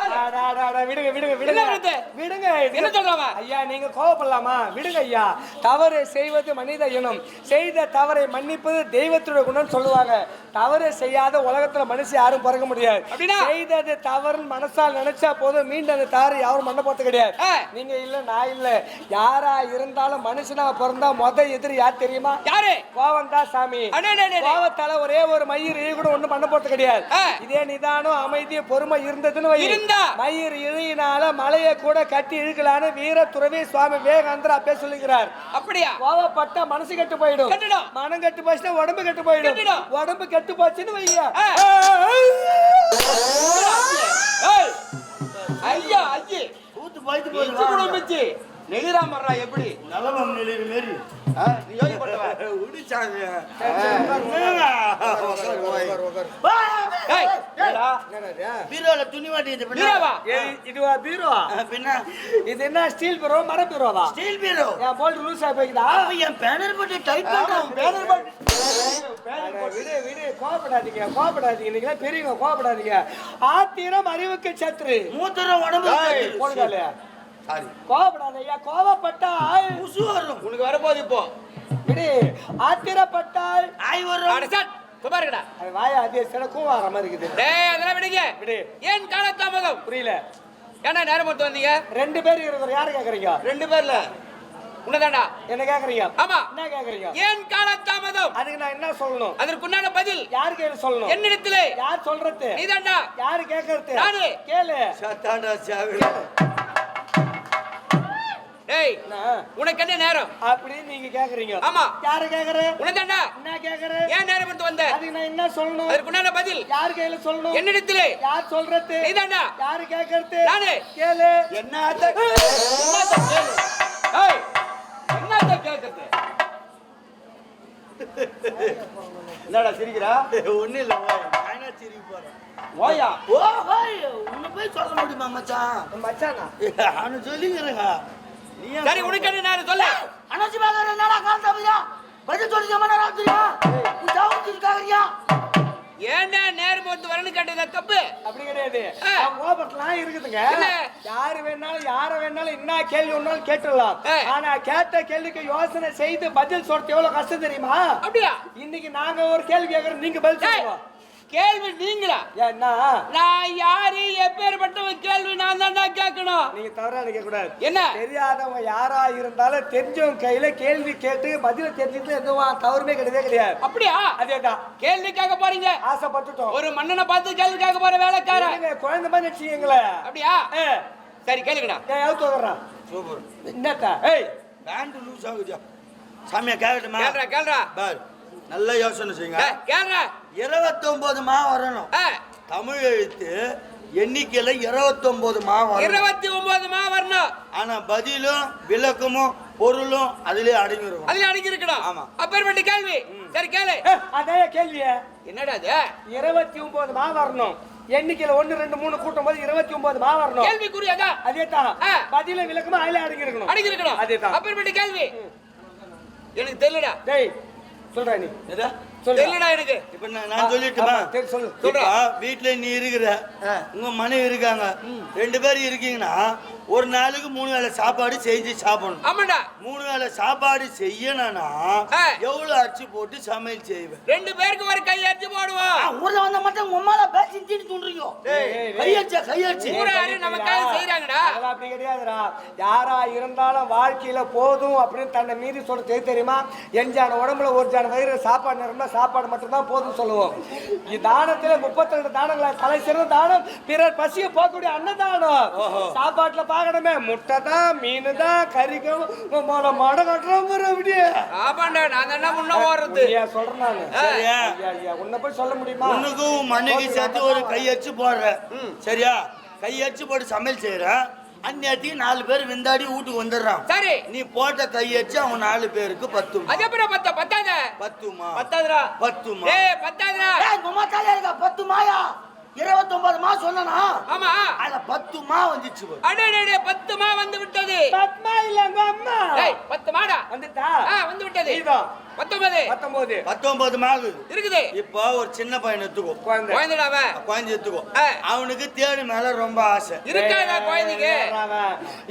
விடுங்க விடுங்க என்ன விடுங்க விடுறது? விடுங்க. இது- என்ன சொல்றாங்க? ஐயா நீங்க கோவப்படலாமா? விடுங்க ஐயா. தவறு செய்வது மனித இனம். செய்த தவறை மன்னிப்பது தெய்வத்துடைய குணம் சொல்லுவாங்க. தவறு செய்யாத உலகத்துல மனுஷன் யாரும் பிறக்க முடியாது? செய்தது தவறுன்னு மனசால் நினைச்சா போதும். மீண்டும் அந்த தவறு யாரும் மண்ண போறது கிடையாது. நீங்க இல்ல நான் இல்ல. யாரா இருந்தாலும் மனுஷனா பிறந்தா முத எதிரி யார் தெரியுமா? யாரு? கோவம் தான் சாமி. கோவத்தால ஒரே ஒரு மயிர் கூட ஒண்ணும் பண்ண போறது கிடையாது. இதே நிதானம் அமைதி பொறுமை இருந்ததுன்னு இருந்தா? மயிர் இழியினால மலையை கூட கட்டி இழுக்கலான்னு வீர துறவி சுவாமி விவேகானந்தர் அப்பே சொல்லுகிறார் அப்படியா? கோவப்பட்ட மனசு கெட்டு போயிடும். மனம் கெட்டு போச்சுன்னா உடம்பு கெட்டு போயிடும். உடம்பு கெட்டு போச்சுன்னு. ஏய், ஐயா ஐயே. ஊத்து போயிட்டு இச்சு குடும்பிச்சு நெகிராமர்ரா எப்படி? நலமம் நிலையில் மாரி ஆ, நீ உடிச்சாங்க. ஏய், ஏடா, பீரோல துணி மாட்டி வீராவா? இதுவா பீரோ? பின்ன? இது என்ன ஸ்டீல் பீரோ மர பீரோவா? Steel bureau. என் போல்ட் லூஸ் ஆகி போய்க்குதா என் பேனர் போட்டு டைட் பண்றான் பேனர் போட்டு விடு விடு கோவப்படாதீங்க நீங்களே பெரியவங்க கோவப்படாதீங்க. ஆத்திரம் அறிவுக்கு சத்ரு. மூத்தரம் உடம்பு போடுங்க சாரி. கோவப்படாத ஐயா கோவப்பட்டால் குசு வரும். உனக்கு வரப்போகுது இப்போ. விடு ஆத்திரப்பட்டால் ஆய் வரும். அட சாட், சும்மா இருங்கடா. அது வாயா அதே சில கூவார மாதிரி இருக்குது. டேய், அதெல்லாம் விடுங்க. விடு. ஏன் காலதாமதம்? புரியல. ஏன்னா நேரம் மட்டும் வந்தீங்க? ரெண்டு பேர் இருக்கிற யாரு கேக்குறீங்க? ரெண்டு பேர்ல. உன்னதாண்டா என்ன கேக்குறீங்க? ஆமா. என்ன கேக்குறீங்க? ஏன் காலதாமதம்? அதுக்கு நான் என்ன சொல்லணும்? அதற்குண்டான பதில். யாருக்கு என்ன சொல்லணும்? என்னிடத்திலே. யார் சொல்றது? நீதாண்டா யாரு கேக்குறது? நானு. கேளு. சத்தாண்டா சாவி. டேய் என்ன? உனக்கு என்ன நேரம்? அப்படின்னு நீங்க கேக்குறீங்க. ஆமா. யாரு கேக்குற? உனதாண்டா என்ன? கேக்குற? ஏன் நேரம் மட்டும் வந்த? அதுக்கு நான் என்ன சொல்லணும்? அதற்குண்டான பதில். யார் கையில சொல்லணும்? என்னிடத்திலே யார் சொல்றது? நீதாண்டா யாரு கேக்குறது? நானு. கேளு. என்ன என்னத்த கேளு ஏய் என்னத்த கேக்குறது? என்னடா சிரிக்கிறா? ஒண்ணு இல்ல ஓய் நானா சிரிக்க போறேன். ஓயா. ஓ ஹோய். உன்னை போய் சொல்ல முடியுமா மச்சான்? மச்சானா? அவனு சொல்லிக்கிறேங்க சரி உனக்கு என்ன நேரம் சொல்லு. அனசி பாக்கற என்னடா கால் தப்பியா பதில் சொல்லி ஜமன ராத்திரியா நீ ஜவுத்து காகறியா நேரம் வந்து வரணும் கேட்டதா தப்பு? அப்படி கிடையாது. கோபத்தெல்லாம் இருக்குதுங்க? யாரு வேணாலும் யார வேணாலும் என்ன கேள்வி ஒன்னாலும் கேட்டுடலாம். ஆனா கேட்ட கேள்விக்கு யோசனை செய்து பதில் சொல்றது எவ்வளவு கஷ்டம் தெரியுமா? அப்படியா? இன்னைக்கு நாங்க ஒரு கேள்வி கேக்குறோம் நீங்க பதில் சொல்லுவோம் கேள்வி நீங்களா? என்ன நான் யாரு? எப்பேற்பட்டவன் கேள்வி நான் தான்டா கேட்கணும். நீங்க தவறா நினைக்க கூடாது என்ன? தெரியாதவங்க யாரா இருந்தாலும் தெரிஞ்சவங்க கையில கேள்வி கேட்டு பதில தெரிஞ்சுட்டு எதுவும் தவறுமே கிடையவே கிடையாது. அப்படியா? அதேதான். கேள்வி கேட்க போறீங்க. ஆசைப்பட்டுட்டோம். ஒரு மன்னனை பார்த்து கேள்வி கேட்க போற வேலைக்காரன். குழந்தை மாதிரி நினைச்சீங்களே அப்படியா? சரி கேளுங்கடா. ஏன் வர்றான் சூப்பர். என்னத்தா? ஏய். பேண்ட் லூஸ் ஆகுதா சாமியா கேட்கட்டுமா கேள்றா கேள்றா பார். நல்ல யோசனை செய்யுங்க. இருபத்தொன்பது மா வரணும். தமிழ் எழுத்து எண்ணிக்கையில இருபத்தொன்பது மா வரணும். இருபத்தி ஒன்பது மா வரணும். ஆனா பதிலும் விளக்கமும் பொருளும் அதுலயே அடங்கி இருக்கும் அதுல அடங்கி இருக்கணும் ஆமா. அப்பேற்பட்ட கேள்வி. சரி கேளு. ஏய், அதான் கேள்விய. என்னடா அது? இருபத்தி ஒன்பது மா வரணும். எண்ணிக்கையில ஒண்ணு ரெண்டு மூணு கூட்டும் போது இருபத்தி ஒன்பது மா வரணும். கேள்விக்குரிய அதா அதே தான். பதில விளக்கமா அதுல அடங்கி இருக்கணும் அடங்கி இருக்கணும் அதேதான். அப்பேற்பட்ட கேள்வி. எனக்கு தெரியலடா. டேய் சொல்றா நீ. எதா? சொல்லு தெரியலடா எனக்கு? இப்ப நான் நான் சொல்லிட்டுமா? ஆமா, சரி, சொல்லு. சொல்றா. இப்ப வீட்டுல நீ இருக்கிற உங்க மனைவி இருக்காங்க. ரெண்டு பேரும் இருக்கீங்கன்னா ஒரு நாளுக்கு மூணு வேளை சாப்பாடு செஞ்சு சாப்பிடணும். மூணு வேளை சாப்பாடு செய்யணும்னா. எவ்வளவு அரிசி போட்டு சமையல் செய்வேன்? ரெண்டு பேருக்கு ஒரு கை அடிச்சு போடுவோம் ஊர்ல வந்த மட்டும் உம்மால கையடிச்சா கையடிச்சு ஊராரு நமக்காக செய்யறாங்கடா அதெல்லாம் அப்படி கிடையாதுடா யாரா இருந்தாலும் வாழ்க்கையில போதும் அப்படின்னு தன்னை மீறி சொல்றது எது தெரியுமா? எஞ்சான உடம்புல ஒரு ஜான வயிறு சாப்பாடு நிரம்ப சாப்பாடு மட்டும்தான் போதும் சொல்லுவோம். தானத்துல முப்பத்தி ரெண்டு தானங்களா? தலை சிறந்த தானம் பிறர் பசியை போகக்கூடிய அன்னதானம். சாப்பாட்டுல பாக்கணுமே முட்டை தான் மீன் தான் கறிக்கும் மொட மொட கட்டுறோம் அப்படியே. ஆமாண்டா நான் என்ன முன்ன ஓடுறது. ஐயா சொல்றேன் உன்னை போய் சொல்ல முடியுமா? உனக்கும் மண்ணுக்கு சேர்த்து ஒரு கையச்சு போடுற சரியா? கையச்சு போட்டு சமையல் செய்யற. அந்நேரத்துக்கு நாலு பேர் விந்தாடி வீட்டுக்கு வந்துடுறான். சரி. நீ போட்ட கையச்சு அவன் நாலு பேருக்கு பத்துமா? அது அப்புறம் பத்த பத்தாத? பத்துமா? பத்தாதுடா. பத்துமா? ஏய் பத்தாதுடா. இருக்கா பத்து மாயா இருபத்தொன்பது மா சொன்னா ஆமா. அத பத்து மா வந்துச்சு. அடடே பத்து மா வந்து விட்டது பத்மா இல்ல அம்மா? ஏய் பத்து மாடா வந்துட்டா? வந்து விட்டது நீதான். பத்தொன்பது. பத்தொன்பது. பத்தொன்பது மாகுது இருக்குது. இப்போ ஒரு சின்ன பையன் எடுத்துக்கோ. குழந்தை குழந்தைடா அவன் குழந்தை எடுத்துக்கோ. அவனுக்கு தேடு மேல ரொம்ப ஆசை. இருக்காதா குழந்தைக்கு?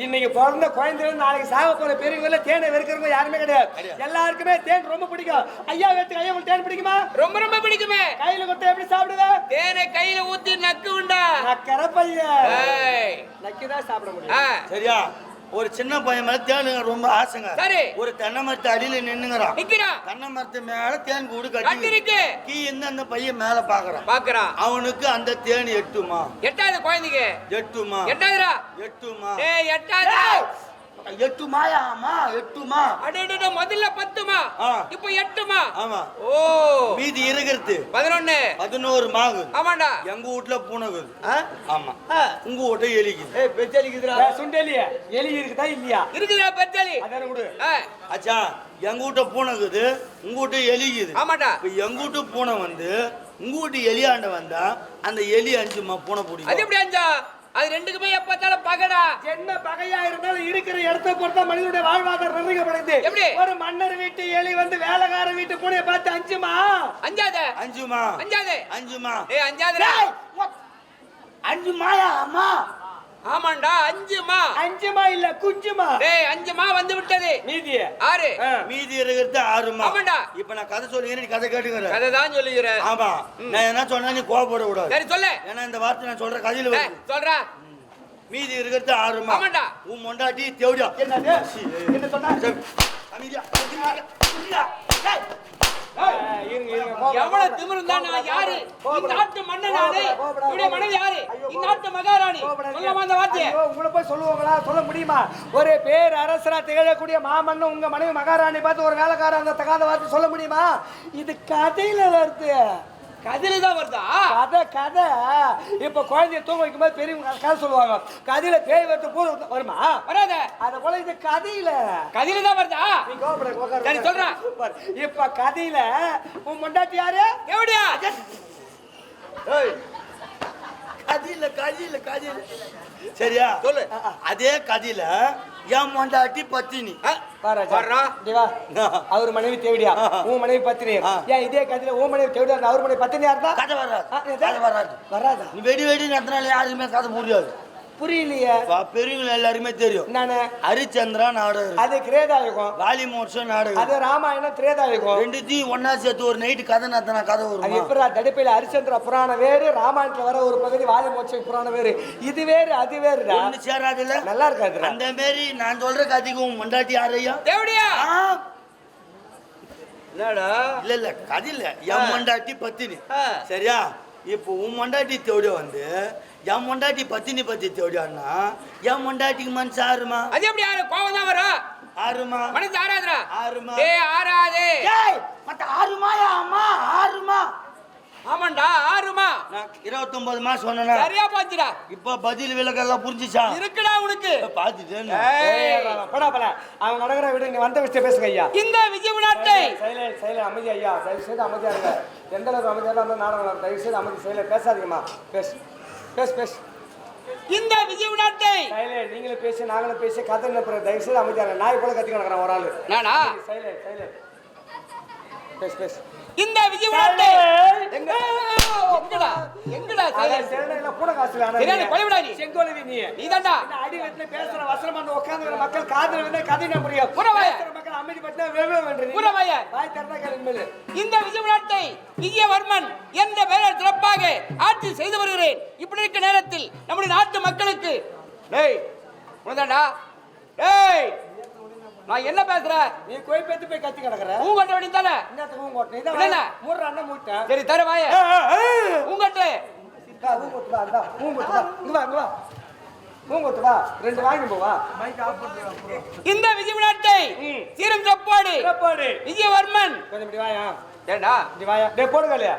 இன்னைக்கு பிறந்த குழந்தைகள் நாளைக்கு சாக போற பெரியவங்கள தேனை வெறுக்கிறவங்க யாருமே கிடையாது. எல்லாருக்குமே தேன் ரொம்ப பிடிக்கும். ஐயா வேத்துக்கு ஐயா உங்களுக்கு தேன் பிடிக்குமா? ரொம்ப ரொம்ப பிடிக்குமே. கையில கொத்த எப்படி சாப்பிடுவேன் தேனை கையில ஊத்தி நக்கு உண்டா? நக்கற பையன். நக்கிதான் சாப்பிட முடியும். சரியா? ஒரு சின்ன பையன் மேல தேனு ரொம்ப ஆசைங்க. சரி. ஒரு தென்னை மரத்து அடியில நின்னுங்கிறான். நிக்கிறான் தென்னை மரத்து மேல தேன் கூடு கட்டி இருக்கு. கீ இருந்து அந்த பையன் மேல பாக்குறான். பாக்குறான் அவனுக்கு அந்த தேன் எட்டுமா? எட்டாவது குழந்தைக்கு. எட்டுமா? எட்டாவதுடா எட்டுமா? ஏய் எட்டாவது எட்டுமாயா? அம்மா எட்டுமா? அடடட முதல்ல பத்துமா. இப்போ எட்டுமா? ஆமா. ஓ. மீதி இருக்கிறது பதினொன்னு. பதினோரு மாகு ஆமாண்டா. எங்க வீட்டுல பூனைகுது? ஆமா. உங்க வீட்டை எலிக்குது. ஏய் பெச்சலிக்குதுடா சுண்டேலியே எலி இருக்குதா இல்லையா? இருக்குதா பெத்தாலி அதான கொடு அச்சா எங்க வீட்டை பூனைக்குது உங்க வீட்டை எலிக்குது. ஆமாண்டா. இப்ப எங்க வீட்டு பூனை வந்து உங்க வீட்டு எலியாண்ட வந்தா அந்த எலி அஞ்சுமா பூனை அது பிடிக்கும் எப்படி அஞ்சா? அது ரெண்டுக்குமே எப்பத்தாலும் பகடா. என்ன பகையா இருந்தாலும் இருக்கிற இடத்த பொறுத்தா மனிதனுடைய வாழ்வாதாரம் நிர்ணயிக்கப்படுது எப்படி? ஒரு மன்னர் வீட்டு எலி வந்து வேலைக்கார வீட்டு பூனையை பார்த்து அஞ்சுமா? அஞ்சாத. அஞ்சுமா? அஞ்சாது. அஞ்சுமா? ஏய் அஞ்சாதுடா. அஞ்சு மாயா அம்மா? ஆமாண்டா அஞ்சுமா? அஞ்சுமா இல்ல குஞ்சுமா? டேய் அஞ்சுமா வந்து விட்டது. மீதிய? ஆறு. மீதி இருக்கிறது ஆறுமா? ஆமாண்டா. இப்ப நான் கதை சொல்லுங்க நீ கதை கேட்டுக்கிற. கதை தான் சொல்லுகிற. ஆமா. நான் என்ன சொன்னா நீ கோவப்பட கூடாது சரி சொல்லு. ஏன்னா இந்த வார்த்தை நான் சொல்ற கதையில வருது. சொல்றா. மீதி இருக்கிறது ஆறுமா? ஆமாண்டா. உன் மொண்டாட்டி தேவடியா? என்னது? என்ன சொன்னா? சரி, அமைதியா, எவ்வளவு திமிரு இருந்தா நான்? யாரு? இந்நாட்டு மன்னன் நானு மனைவி யாரு? இந்நாட்டு மகாராணி. சொல்லாம அந்த வார்த்தையை. உங்களை போய் சொல்லுவாங்களா? சொல்ல முடியுமா? ஒரு பேர் அரசரா திகழக்கூடிய மாமன்னன் உங்க மனைவி மகாராணி பார்த்து ஒரு வேலைக்காரன் அந்த தகாத வார்த்தை சொல்ல முடியுமா? இது கதையில வருது. கதில தான் வருதா? கதை கதை. இப்ப குழந்தைய தூங்க வைக்கும் போது பெரியவங்க கதை சொல்லுவாங்க. கதையில பேய் வரத்து பூ வருமா? வராத. அத போல இது கதையில. கதில தான் வருதா? நீ கோபப்பட உட்காரு, சரி. சொல்றேன். இப்ப கதையில உன் முண்டாட்டி யாரு? எப்படியா ஏய், கதையில கதையில கதையில. சரியா? சொல்லு. அதே கதையில என் மொண்டாட்டி பத்தினி. அவர் மனைவி தேவடியா. உன் மனைவி பத்தினி ஆ. ஏன் இதே கதையில உன் மனைவி தேவடியா அவர் மனைவி பத்தினியா இருந்தா கதை வராது. வராது? நீ வெடி வெடி நடத்தினால யாருக்குமே கதை முடியாது புரியலையே. பெரியவங்க எல்லாருமே தெரியும். நானு ஹரிச்சந்திரா நாடகம் அது கிரேதாயுகம் வாலி மோட்சம் நாடகம் அது ராமாயணம் திரேதாயுகம். ரெண்டுத்தையும் ஒன்னா சேர்த்து ஒரு நைட்டு கதை நடத்தினா கதை அது வருமா எப்படா தடுப்பையில ஹரிச்சந்திர புராணம் வேறு ராமாயணத்துல வர ஒரு பகுதி வாலி மோட்ச புராணம் வேறு. இது வேறு அது வேறுடா. ஒண்ணு சேராதுல்ல? நல்லா இருக்காதுடா. அந்த மாரி நான் சொல்ற கதைக்கு உன் மொண்டாட்டி யாரையா எப்படியா ஆ, என்னடா? இல்ல இல்ல கதை இல்ல. என் மொண்டாட்டி பத்தினி. ஆ. சரியா? இப்போ உன் மொண்டாட்டி தேவடியா வந்து என் மொண்டாட்டி பத்தினி பத்தி தேவடியான்னா என் மொண்டாட்டிக்கு மனசு ஆறுமா? அது எப்படி யாரு கோவம் தான் வரும். ஆறுமா? மனசு ஆறாதுடா. ஆறுமா? ஏய் ஆறாது. ஏய் மத்த ஆறுமாயா அம்மா? ஆறுமா? ஆமாண்டா ஆறுமா. நான் இருபத்தொன்பது மாசம் சொன்னேனா? சரியா போச்சுடா. இப்ப பதில் விலக்கெல்லாம் புரிஞ்சுச்சா? இருக்குடா உனக்கு. பாத்துட்டேன் ஏய், படா பல அவங்க நடக்கிற விடு நீ வந்த விஷயம் பேசுங்க ஐயா. இந்த விஜய் நாட்டை சைலண்ட் சைலண்ட் அமைதி ஐயா. தயவு செய்து அமைதியா இருங்க. எந்த அளவுக்கு அமைதியாக இருந்தால் நாடகம். தயவு செய்து அமைதி சைலண்ட் பேசாதீங்கம்மா. பேசு. பேசு பேசு. இந்த விஜய் நாட்டை சைலண்ட் நீங்களும் பேசி நாங்களும் பேசி. கதை நினைப்புற தயவு செய்து அமைதியா இருங்க. நாய் போல கத்தி கிடக்குறேன் ஒரு ஆளு. நானா? சைலண்ட் சைலண்ட் பேசு பேசு. இந்த விஜய் நாட்டை எங்க? எங்கடா? எங்கடா இல்ல, பூனை காசுல சரியான. கொலைவிடா நீ. செங்கோலுவி நீ. நீதான்டா. அடி வெட்டில பேசுற வசனம் வந்து உட்கார்ந்து மக்கள் காதுல வந்து கதை புரியும்? புறவாய. பேசுற இந்த விஜயநாட்டை விஜயவர்மன் என்ற பெயரில் சிறப்பாக ஆட்சி செய்து வருகிறேன். இப்படி இருக்க நேரத்தில் நம்முடைய நாட்டு மக்களுக்கு டேய் உனதாண்டா டேய் நான் என்ன பேசுறேன் நீ கோய் பேத்து போய் கத்தி கிடக்குற. பூங்கட்ட வேண்டி தானே? என்னத்துக்கு ஊன் கொட்டணும் இல்ல. அண்ணன் மூட்டேன் சரி தர வாய பூங்கட்டு ஊன் கொட்டு வா இந்தா ஊன் கொட்டு வா இங்க வா இங்க வா. ஊன் கொட்டு வா ரெண்டு வாங்கி போவா இந்த விஜய் ம். சீரும் செப்பாடு சிறப்பாடு. விஜயவர்மன். கொஞ்சம் இப்படி வாயா. ஏண்டா? இப்படி வாயா. டேய் போடுங்க இல்லையா?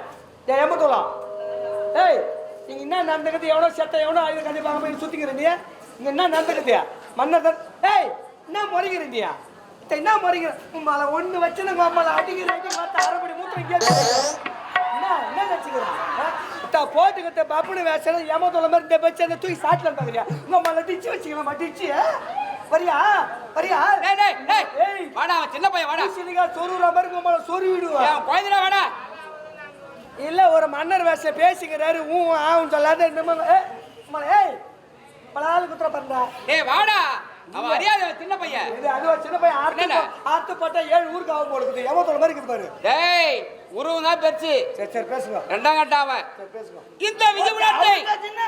டேய் எம்பத்தோலாம் ஏய் நீங்க என்ன நடந்துக்குது? எவ்வளோ செத்த எவ்வளோ ஆயுத கண்டிப்பாக போய் சுத்திக்கிறீங்க என்ன நடந்துக்குது? மன்னர் ஏய் என்ன முறைக்கிறீங்க இத்த என்ன முறைக்கிற? உம்மால ஒண்ணு வச்சு நம்ம அம்மால அடிக்கிற அடி மாத்த அரைப்படி மூத்திரம் கேட்டு. என்ன என்ன நினச்சிக்கிறேன் போட்டுக்கிட்ட பப்புனு வேசல ஏமாத்தோல மாதிரி இந்த வச்சு அந்த தூக்கி சாட்டில் பார்க்குறியா உங்க அம்மால டிச்சு வச்சுக்கலாம் டிச்சு? வரியா? வரியா? டேய் டேய் டேய் ஏய். வாடா அவன் சின்ன பையன் வாடா. சிலிகா சொருற மாதிரி உங்க அம்மால சொருவி விடுவா? குழந்தைடா வாடா. இல்ல ஒரு மன்னர் வேஷ பேசிக்கிறாரு ஊ ஆவும் சொல்லாத இந்த மாதிரி, ஏய், ஏய் பலால் குத்துற பண்றா டேய் வாடா. அவன் அறியாத சின்ன பையன். இது அது சின்ன பையன் ஆர்த்து ஆர்த்து போட்டா ஏழு ஊருக்கு ஆகும் போடுக்குது எவ்வளோ மாதிரி இருக்குது பாரு. டேய் உருவம் தான் பெருசு சரி சரி பேசுங்க. ரெண்டாம் கட்ட அவன். இந்த விளையாட்டை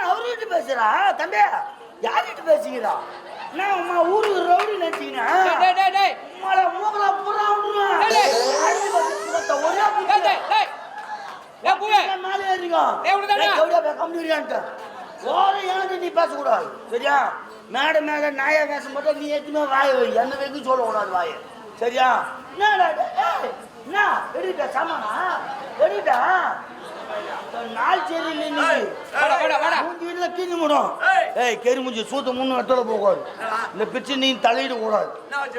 அவர்கிட்ட பேசுறா. தம்பி யார்கிட்ட பேசுகிறா நான் உமா ஊருக்கு ரவுடி நினைச்சீங்கன்னா டேய் டேய் டேய் உமால மூக்கல புறா பூவே மேலே. கம்யூனியான்ட்டு ஓரம் எனக்கு நீ பேசக்கூடாது. சரியா? மேடை மேல நாய பேச மட்டும் நீ எதுவுமே வாய வை. என்ன வைக்கும் சொல்லக்கூடாது வாய. சரியா? என்னடா என்ன? எடுட்டா சாமானா? எடுட்டா நாள் நீ வாடா வாடா வாடா. மூஞ்சி வீட்டுல கீஞ்சி முடும். ஏய். கெரி மூஞ்சி சூத்த முன்னு இடத்துல போகாது இந்த பிச்சு நீ தலையிட கூடாது.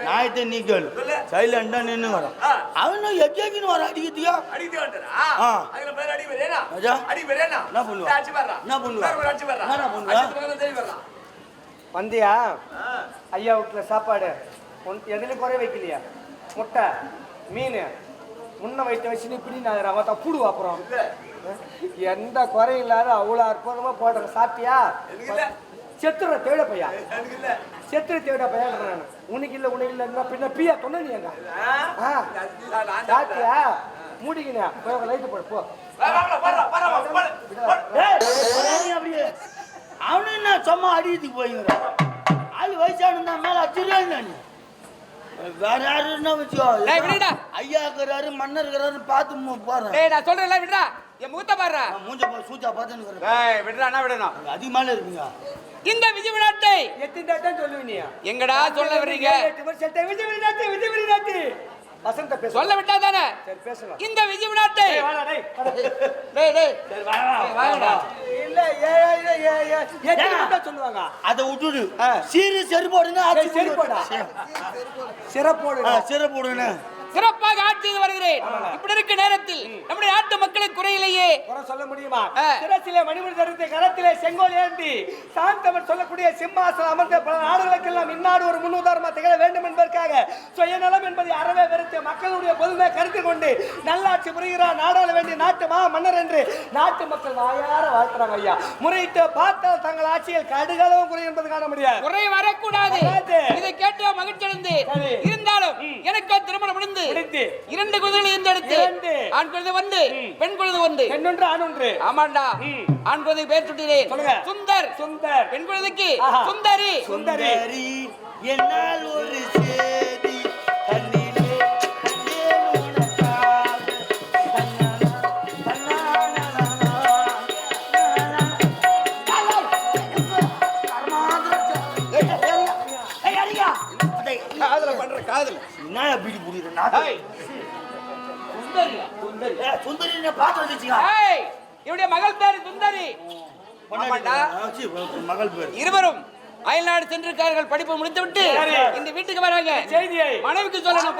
நாயத்தை நீ கேளு. சைலண்டா நின்னு வர. அவனும் எஜ்ஜாக்கின்னு வர அடிக்கிறதுக்கா அடித்து வந்துடுறா. ஆ. அதுல பேர் அடி வரேனா? ராஜா. அடி வரேனா? என்ன பண்ணுவா? என்ன பண்ணுவா? என்னடா பண்ணுவா? வந்தியா? ஐயா வீட்டுல சாப்பாடு. எதுலையும் குறை வைக்கலையா? முட்டை மீன். முன்ன வைத்த வச்சு இப்படி நான் அவத்த கூடுவா அப்புறம் எந்த குறையும் இல்லாத அவ்வளோ அற்புதமா போடுற சாப்பிட்டியா. செத்துற தேட பையா. செத்துற தேட பையன் நான். உனக்கு இல்ல உனக்கு இல்ல பின்ன பியா சொன்ன நீ எங்க அது நான் நான் சாப்பிட்டியா? மூடிக்கினே. போய் லைட்டு போடு போ. அப்படியே. அவனு என்ன சும்மா அடிக்கிறதுக்கு போய்ங்கிறான் ஆள் வயசானு தான் மேல அடிச்சிருக்காங்க நீ. வேற யாரு என்ன விஷயம் டேய், விடுடா. ஐயா இருக்கிறாரு மன்னர் இருக்கிறாரு பார்த்து போறேன் டேய் நான் விடுடா. என் முகத்தை நான் மூஞ்ச பா- சூச்சா பார்த்துன்னு டேய் விடுடா என்ன விடணும். அதிகமான இருப்பீங்க. இந்த விஜய் விளையாட்டை எத்தனை தான் சொல்லுவீங்க? எங்கடா சொல்ல வர்றீங்க? விஜய் விஜய் விஜய் விஜய் வசந்த பேச சொல்ல விட்டா தானே சரி பேசுங்க இந்த விஜய் வாடா, டேய், வாடா. டேய். டேய், வாங்கடா இல்ல ஏ ஏ ஏ ஏ தான் சொல்லுவாங்க. அதை விட்டுடு. சீரு செருப்போடுன்னு ஏய், ஆட்சி செருப்போடா. சிறப்போடு சிறப்போடுன்னு. சிறப்பாக ஆட்சி செய்து வருகிறேன். இப்படி இருக்க நேரத்தில் நம்முடைய நாட்டு மக்களுக்கு குறையிலேயே குறை சொல்ல முடியுமா. சிரசிலே மணிமணி கரத்திலே செங்கோல் ஏந்தி சாந்தமன் சொல்லக்கூடிய சிம்மாசனம் அமர்ந்த பல நாடுகளுக்கெல்லாம் இந்நாடு ஒரு முன்னுதாரணமா திகழ வேண்டும் என்பதற்காக சுயநலம் என்பதை அறவே வெறுத்து மக்களுடைய பொதுமை கருத்தில் கொண்டு நல்லாட்சி புரிகிறார் நாடாள வேண்டிய நாட்டு மா மன்னர் என்று நாட்டு மக்கள் வாயார வாழ்த்துறாங்க ஐயா. முறையிட்டு பார்த்தால் தங்கள் ஆட்சியில் கடுகளவும் குறை என்பது காண முடியாது. குறை வரக்கூடாது. இதை கேட்டு மகிழ்ச்சி. இருந்தாலும் எனக்கு திருமணம் முடிந்து முடிந்து. இரண்டு குழந்தைகளை இரண்டு. ஆண் குழந்தை வந்து பெண் குழந்தை வந்து பெண்ணொன்று ஆணொன்று ஆமாண்டா ம். ஆண் குழந்தை பேர் சுட்டினேன் சொல்லுங்க. சுந்தர் சுந்தர் பெண் குழந்தைக்கு. சுந்தரி சுந்தரி என்னால் ஒரு சேதி மகள் பேர். இருவரும் அயல்நாடு சென்றிருக்கார்கள். படிப்பு முடித்துவிட்டு. இந்த வீட்டுக்கு வராங்க. செய்தியை. மனைவிக்கு சொல்லணும்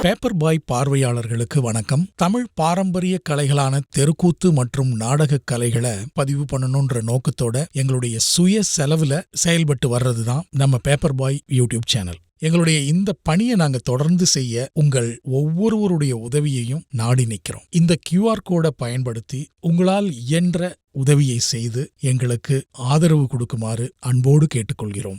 பேப்பர் பாய் பார்வையாளர்களுக்கு வணக்கம். தமிழ் பாரம்பரிய கலைகளான தெருக்கூத்து மற்றும் நாடக கலைகளை பதிவு பண்ணணுன்ற நோக்கத்தோட எங்களுடைய சுய செலவுல செயல்பட்டு வர்றதுதான் நம்ம பேப்பர் பாய் யூடியூப் சேனல். எங்களுடைய இந்த பணியை நாங்க தொடர்ந்து செய்ய உங்கள் ஒவ்வொருவருடைய உதவியையும் நாடி நிற்கிறோம் இந்த கியூஆர் கோடை பயன்படுத்தி உங்களால் இயன்ற உதவியை செய்து எங்களுக்கு ஆதரவு கொடுக்குமாறு அன்போடு கேட்டுக்கொள்கிறோம்.